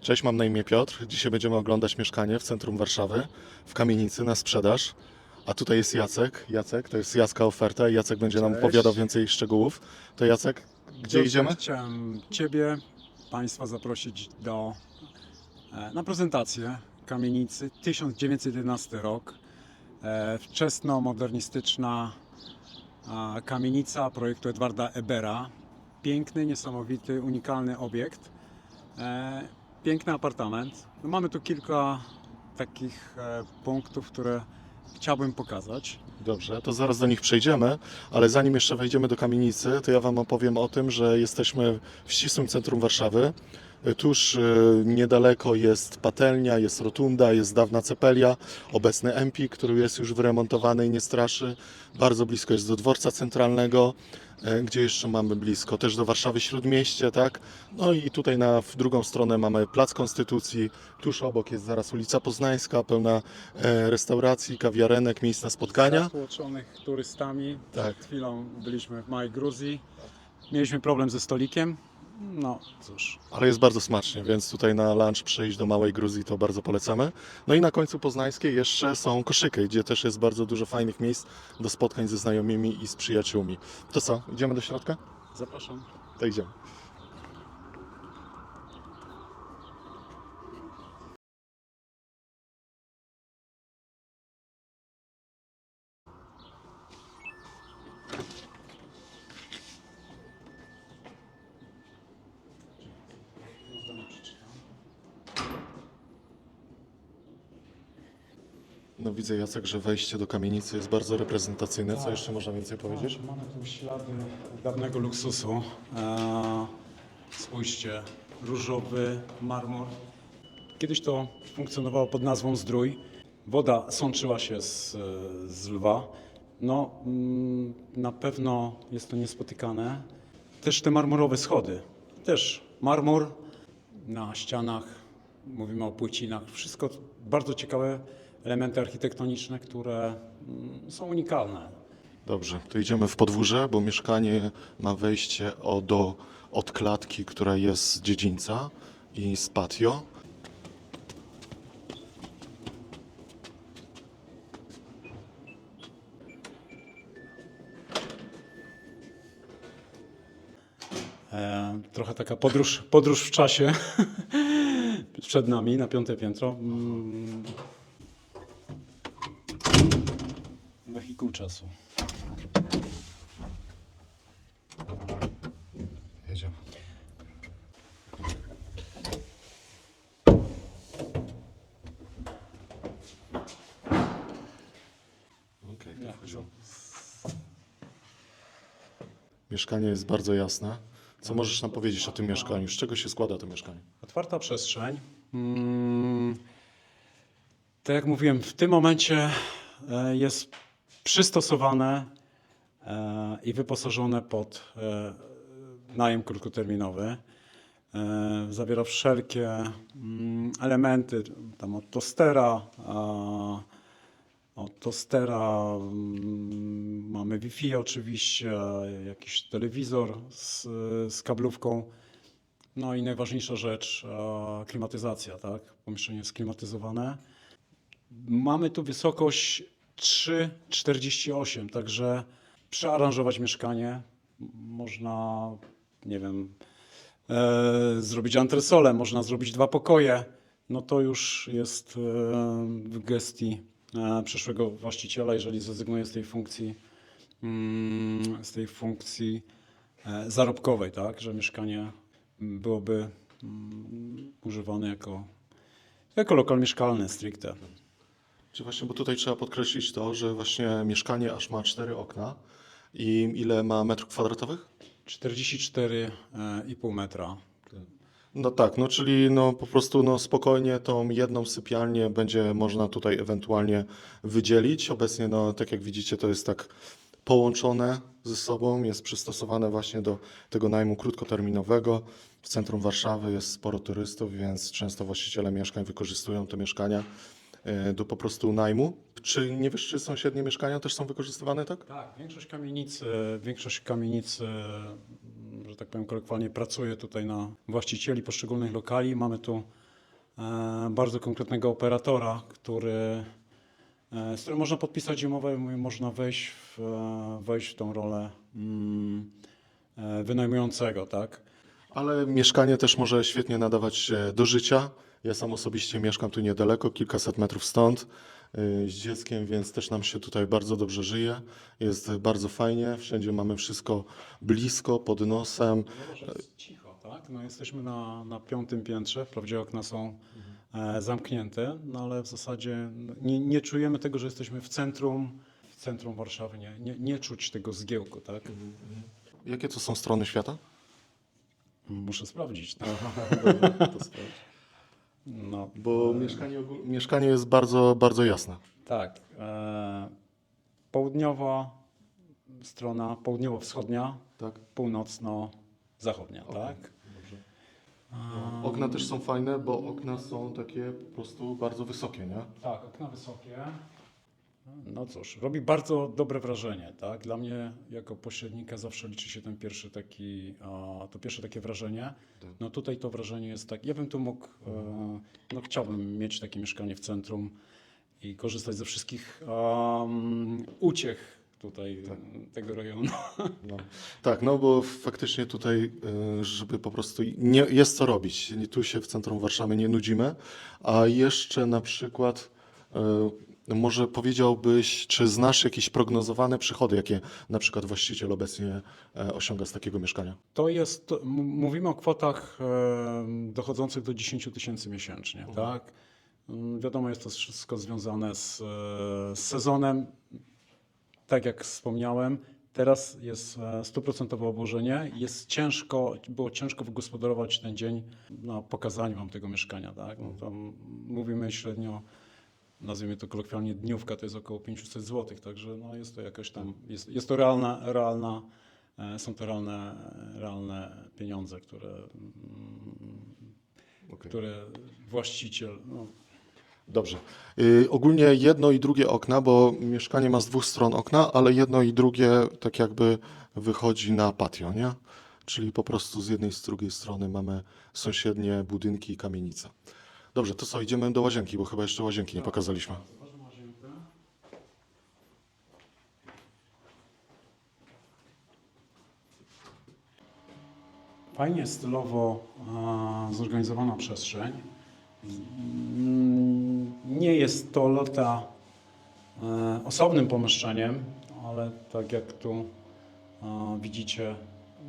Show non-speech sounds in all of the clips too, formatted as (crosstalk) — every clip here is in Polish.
Cześć, mam na imię Piotr. Dzisiaj będziemy oglądać mieszkanie w centrum Warszawy, w kamienicy na sprzedaż. A tutaj jest Jacek. Jacek, to jest Jacka oferta i Jacek będzie nam Cześć. opowiadał więcej szczegółów. To Jacek, gdzie idziemy? Chciałem Ciebie, Państwa zaprosić do, e, na prezentację kamienicy 1911 rok. E, Wczesno-modernistyczna a, kamienica projektu Edwarda Ebera. Piękny, niesamowity, unikalny obiekt. Piękny apartament. No, mamy tu kilka takich e, punktów, które chciałbym pokazać. Dobrze, to zaraz do nich przejdziemy, ale zanim jeszcze wejdziemy do kamienicy, to ja Wam opowiem o tym, że jesteśmy w ścisłym centrum Warszawy. Tuż e, niedaleko jest patelnia, jest rotunda, jest dawna cepelia, obecny Empik, który jest już wyremontowany i nie straszy. Bardzo blisko jest do dworca centralnego, e, gdzie jeszcze mamy blisko też do Warszawy Śródmieście, tak? No i tutaj na w drugą stronę mamy Plac Konstytucji, tuż obok jest zaraz ulica Poznańska, pełna e, restauracji, kawiarenek, miejsc na spotkania. Zatłoczonych turystami. Tak. Przed chwilą byliśmy w małej Gruzji. Mieliśmy problem ze stolikiem. No cóż. Ale jest bardzo smacznie, więc tutaj na lunch przyjść do Małej Gruzji to bardzo polecamy. No i na końcu poznańskiej jeszcze są koszyky, gdzie też jest bardzo dużo fajnych miejsc do spotkań ze znajomymi i z przyjaciółmi. To co, idziemy do środka? Zapraszam. To idziemy. No widzę Jacek, że wejście do kamienicy jest bardzo reprezentacyjne. Co jeszcze można więcej powiedzieć? Mamy tu ślady dawnego luksusu. E, spójrzcie, różowy marmur. Kiedyś to funkcjonowało pod nazwą Zdrój. Woda sączyła się z, z lwa. No, mm, na pewno jest to niespotykane. Też te marmurowe schody. Też marmur na ścianach. Mówimy o płycinach. Wszystko bardzo ciekawe elementy architektoniczne, które mm, są unikalne. Dobrze, to idziemy w podwórze, bo mieszkanie ma wejście o, do, od klatki, która jest z dziedzińca i z patio. E, trochę taka podróż, podróż w czasie (laughs) przed nami na piąte piętro. Wehikuł czasu. Jedziemy. Okej, to wchodzimy. Mieszkanie jest bardzo jasne. Co możesz nam powiedzieć o tym mieszkaniu? Z czego się składa to mieszkanie? Otwarta przestrzeń. Mm. Tak jak mówiłem, w tym momencie e, jest przystosowane e, i wyposażone pod e, najem krótkoterminowy. E, Zawiera wszelkie mm, elementy, tam od tostera, od tostera mm, mamy Wi-Fi oczywiście, jakiś telewizor z, z kablówką. No i najważniejsza rzecz, klimatyzacja, tak? Pomieszczenie jest klimatyzowane. Mamy tu wysokość 3,48, także przearanżować mieszkanie. Można, nie wiem, e, zrobić antresolę, można zrobić dwa pokoje. No to już jest e, w gestii e, przyszłego właściciela, jeżeli zrezygnuje z tej funkcji, mm, z tej funkcji e, zarobkowej, tak? Że mieszkanie byłoby mm, używane jako, jako lokal mieszkalny stricte. Czy właśnie, bo tutaj trzeba podkreślić to, że właśnie mieszkanie aż ma cztery okna i ile ma metrów kwadratowych? 44,5 metra. No tak, no czyli no po prostu no spokojnie tą jedną sypialnię będzie można tutaj ewentualnie wydzielić. Obecnie no tak jak widzicie to jest tak połączone ze sobą, jest przystosowane właśnie do tego najmu krótkoterminowego. W centrum Warszawy jest sporo turystów, więc często właściciele mieszkań wykorzystują te mieszkania e, do po prostu najmu. Czy nie wiesz, czy sąsiednie mieszkania też są wykorzystywane, tak? Tak, większość kamienicy, większość kamienicy, mm, że tak powiem kolokwialnie, pracuje tutaj na właścicieli poszczególnych lokali. Mamy tu e, bardzo konkretnego operatora, który, e, z którym można podpisać umowę, i można wejść w, e, wejść w tą rolę mm, e, wynajmującego, tak? Ale mieszkanie też może świetnie nadawać się do życia. Ja sam osobiście mieszkam tu niedaleko, kilkaset metrów stąd y, z dzieckiem, więc też nam się tutaj bardzo dobrze żyje. Jest bardzo fajnie, wszędzie mamy wszystko blisko, pod nosem. Jest cicho, tak? No, jesteśmy na, na piątym piętrze, wprawdzie okna są e, zamknięte, no ale w zasadzie no, nie, nie czujemy tego, że jesteśmy w centrum, w centrum Warszawy, nie, nie, nie czuć tego zgiełku, tak? Jakie to są strony świata? Muszę sprawdzić. Tak? No, Bo mieszkanie, ogól- mieszkanie jest bardzo, bardzo jasne. tak. E, południowa strona, południowo-wschodnia, Tak? północno-zachodnia, tak? Okna też są fajne, bo okna są takie po prostu bardzo wysokie, nie? Tak, okna wysokie. No cóż, robi bardzo dobre wrażenie, tak? Dla mnie jako pośrednika zawsze liczy się ten pierwszy taki, a, to pierwsze takie wrażenie. No tutaj to wrażenie jest tak, ja bym tu mógł, e, no chciałbym mieć takie mieszkanie w centrum i korzystać ze wszystkich um, uciech tutaj tego rejonu. (laughs) No. Tak, no bo faktycznie tutaj, y, żeby po prostu nie, jest co robić. Tu się w centrum Warszawy nie nudzimy, a jeszcze na przykład y, może powiedziałbyś, czy znasz jakieś prognozowane przychody, jakie na przykład właściciel obecnie e, osiąga z takiego mieszkania? To jest, mówimy o kwotach e, dochodzących do 10 tysięcy miesięcznie, tak? Mm, Wiadomo, jest to wszystko związane z, e, z sezonem. Tak jak wspomniałem, teraz jest stuprocentowe obłożenie. Jest ciężko, było ciężko wygospodarować ten dzień na pokazaniu wam tego mieszkania, tak? No, mówimy średnio, nazwijmy to kolokwialnie dniówka, to jest około 500 zł, także no jest to jakaś tam, jest, jest to realna, realna E, Są to realne, realne pieniądze, które, mm, które właściciel. No, Dobrze. Y, ogólnie jedno i drugie okna, bo mieszkanie ma z dwóch stron okna, ale jedno i drugie tak jakby wychodzi na patio, nie? Czyli po prostu z jednej i z drugiej strony mamy sąsiednie budynki i kamienice. Dobrze, to co, idziemy do łazienki, bo chyba jeszcze łazienki nie pokazaliśmy. Fajnie stylowo zorganizowana przestrzeń. Mm, Nie jest to lota e, osobnym pomieszczeniem, ale tak jak tu e, widzicie,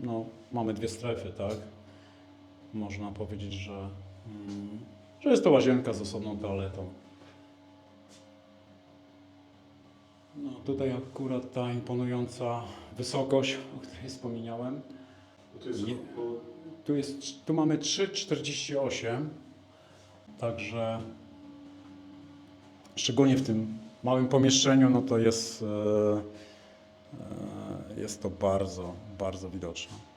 no, mamy dwie strefy, tak? Można powiedzieć, że, mm, że jest to łazienka z osobną toaletą. No, tutaj akurat ta imponująca wysokość, o której wspomniałem. Nie. Tu, jest, tu mamy 3,48, także szczególnie w tym małym pomieszczeniu, no to jest, e, e, jest to bardzo, bardzo widoczne.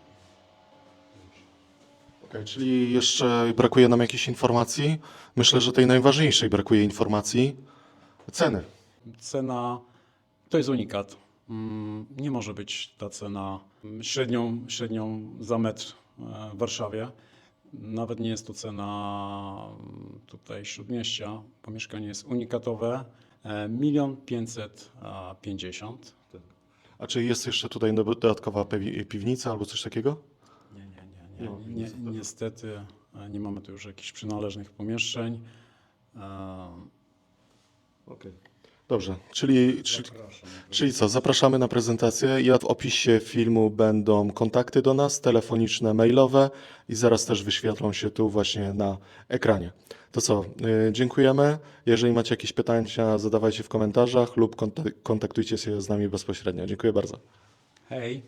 Okej, czyli jeszcze brakuje nam jakiejś informacji. Myślę, że tej najważniejszej brakuje informacji. Ceny. Cena to jest unikat. Mm, Nie może być ta cena średnią, średnią za metr e, w Warszawie. Nawet nie jest to cena mm, tutaj śródmieścia. Pomieszkanie jest unikatowe. E, Milion pięćset pięćdziesiąt. A czy jest jeszcze tutaj dodatkowa piwnica albo coś takiego? Nie, nie, nie, nie, nie, niestety e, nie mamy tu już jakichś przynależnych pomieszczeń. E, Dobrze, czyli, czyli, Zapraszam. czyli co, zapraszamy na prezentację. Ja w opisie filmu będą kontakty do nas, telefoniczne, mailowe i zaraz też wyświetlą się tu właśnie na ekranie. To co, y, dziękujemy. Jeżeli macie jakieś pytania, zadawajcie w komentarzach lub kontak- kontaktujcie się z nami bezpośrednio. Dziękuję bardzo. Hej.